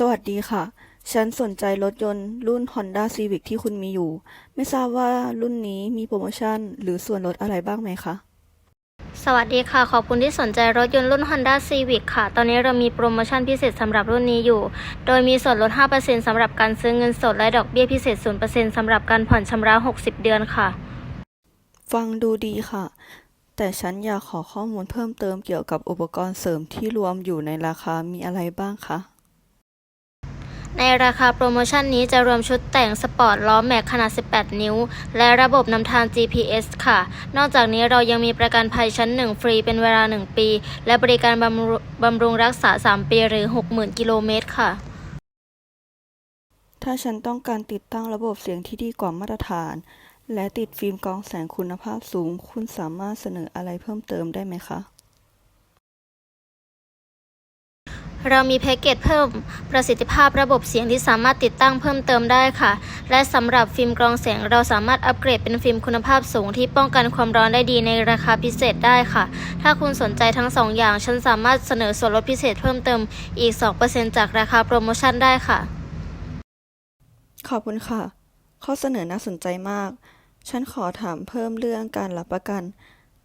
สวัสดีค่ะ ฉันสนใจรถยนต์รุ่น Honda Civic ที่คุณมีอยู่ ไม่ทราบว่ารุ่นนี้มีโปรโมชั่น หรือส่วนลดอะไรบ้างไหมคะ สวัสดีค่ะ ขอบคุณที่สนใจรถยนต์รุ่น Honda Civic ค่ะ ตอนนี้เรามีโปรโมชั่นพิเศษสำหรับรุ่นนี้อยู่ โดยมีส่วนลด 5%สำหรับการซื้อเงินสดและดอกเบี้ยพิเศษ 0%สำหรับการผ่อนชำระ 60 เดือนค่ะ ฟังดูดีค่ะ แต่ฉันอยากขอข้อมูลเพิ่มเติมเกี่ยวกับอุปกรณ์เสริมที่รวมอยู่ในราคามีอะไรบ้างคะ ในราคาโปรโมชั่นนี้จะรวมชุดแต่งสปอร์ตล้อแม็กขนาด 18 นิ้ว และระบบนำทาง GPS ค่ะ นอกจากนี้เรายังมีประกันภัยชั้น 1 ฟรีเป็นเวลา 1 ปี และบริการบำรุบำรุงรักษา 3 ปีหรือ 60,000 กิโลเมตรค่ะ ถ้าฉันต้องการติดตั้งระบบเสียงที่ดีกว่ามาตรฐาน และติดฟิล์มกรองแสงคุณภาพสูง คุณสามารถเสนออะไรเพิ่มเติมได้ไหมคะ เรามีแพ็กเกจเพิ่มประสิทธิภาพระบบเสียงที่สามารถติดตั้งเพิ่มเติมได้ค่ะ และสำหรับฟิล์มกรองเสียงเราสามารถอัปเกรดเป็นฟิล์มคุณภาพสูงที่ป้องกันความร้อนได้ดีในราคาพิเศษได้ค่ะ ถ้าคุณสนใจทั้งสองอย่าง ฉันสามารถเสนอส่วนลดพิเศษเพิ่มเติมอีก 2%จากราคาโปรโมชั่นได้ค่ะ ขอบคุณค่ะ ข้อเสนอน่าสนใจมาก ฉันขอถามเพิ่มเรื่องการรับประกัน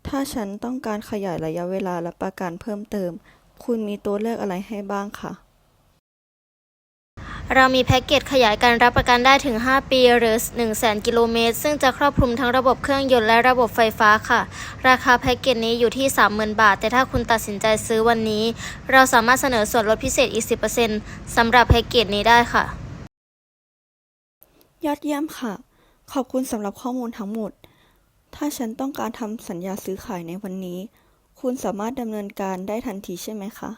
ถ้าฉันต้องการขยายระยะเวลารับประกันเพิ่มเติม คุณมีตัวเลือกอะไรให้บ้างคะเรามีแพ็กเกจขยายการรับประกันได้ถึง 5 ปี หรือ100,000 กิโลเมตร ซึ่งจะครอบคลุมทั้งระบบเครื่องยนต์และระบบไฟฟ้าค่ะ ราคาแพ็กเกจนี้อยู่ที่ 30,000 บาท แต่ถ้าคุณตัดสินใจซื้อวันนี้ เราสามารถเสนอส่วนลดพิเศษอีก 10%สำหรับแพ็กเกจนี้ได้ค่ะ ยอดเยี่ยมค่ะ ขอบคุณสำหรับข้อมูลทั้งหมด ถ้าฉันต้องการทำสัญญาซื้อขายในวันนี้ คุณสามารถดำเนินการได้ทันทีใช่ไหมคะ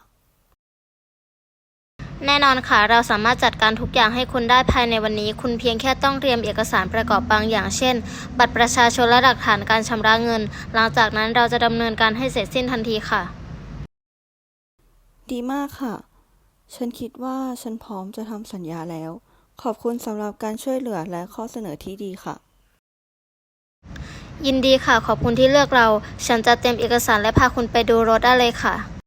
แน่นอนค่ะ เราสามารถจัดการทุกอย่างให้คุณได้ภายในวันนี้ คุณเพียงแค่ต้องเตรียมเอกสารประกอบบางอย่าง เช่น บัตรประชาชนและหลักฐานการชำระเงิน หลังจากนั้นเราจะดำเนินการให้เสร็จสิ้นทันทีค่ะ ดีมากค่ะ ฉันคิดว่าฉันพร้อมจะทำสัญญาแล้ว ขอบคุณสำหรับการช่วยเหลือและข้อเสนอที่ดีค่ะ ยินดีค่ะ ขอบคุณที่เลือกเรา ฉันจะเตรียมเอกสารและพาคุณไปดูรถได้เลยค่ะ